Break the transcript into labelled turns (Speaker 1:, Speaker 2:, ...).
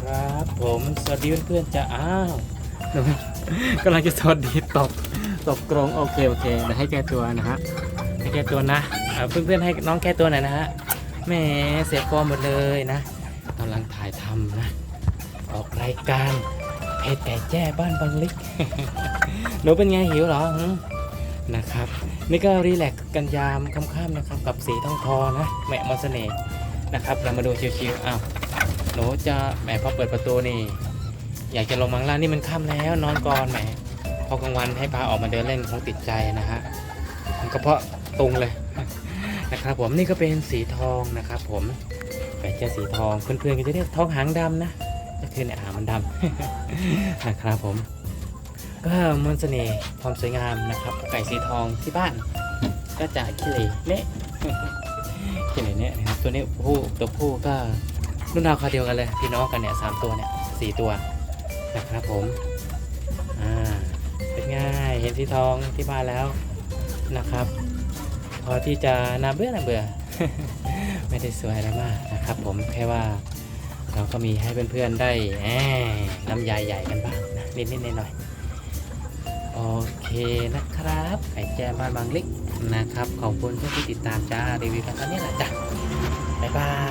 Speaker 1: ครับผมสวัสดีเพื่อนๆจะอ้าวกำลังจะสวัสดีตบตบกรงโอเคโอเคเดี๋ยวให้แก้ตัวนะฮะให้แก้ตัวนะเพื่อนๆให้น้องแก้ตัวหน่อยนะฮะแหมเสียฟอร์มหมดเลยนะกำลังถ่ายทำนะออกรายการเพจไก่แจ้บ้านบางลิกหนูเป็นไงหิวเหรอนะครับ นี่ก็รีแลกซ์กันยามค่ำๆนะครับกับสีทองทอนะแหมมอนเสน่ห์นะครับเรามาดูชิวๆอ้าว หนูจะแหมพอเปิดประตูนี่ อยากจะลงมังล่างนี่มันค่ำแล้ว นอนก่อนแหมพอกลางวันให้พาออกมาเดินเล่นคงติดใจนะฮะมันก็เพาะตรงเลยนะครับผมนี่ก็เป็นสีทองนะครับผมไก่แจ้สีทองเพื่อนๆก็จะเรียกทองหางดำนะก็คือในอ่างมันดำนะครับผม ก็มนต์เสน่ห์ความสวยงามนะครับไก่สีทองที่บ้าน ก็จะขี้เหร่เละขี้เหร่เนี่ยนะครับตัวนี้ผู้ตัวผู้ก็ รุ่นราวคราวเดียวกันเลยพี่น้องกันเนี่ยสามตัวเนี่ยสี่ตัวนะครับผมอ่าเป็นง่ายเห็นสีทองที่บ้านแล้วนะครับ พอที่จะนาเบื่อนาเบื่อ ไม่ได้สวยอะไรมากนะครับ ผมแค่ว่าเราก็มีให้เพื่อนๆได้แหมน้ำยายใหญ่กันบ้างนะนิดๆหน่อยๆโอเคนะครับไก่แจ้บ้านบางล็กนะครับ ขอบคุณที่ติดตามจ้ารีวิวกันตอนนี้แหละจ้ะบ๊ายบาย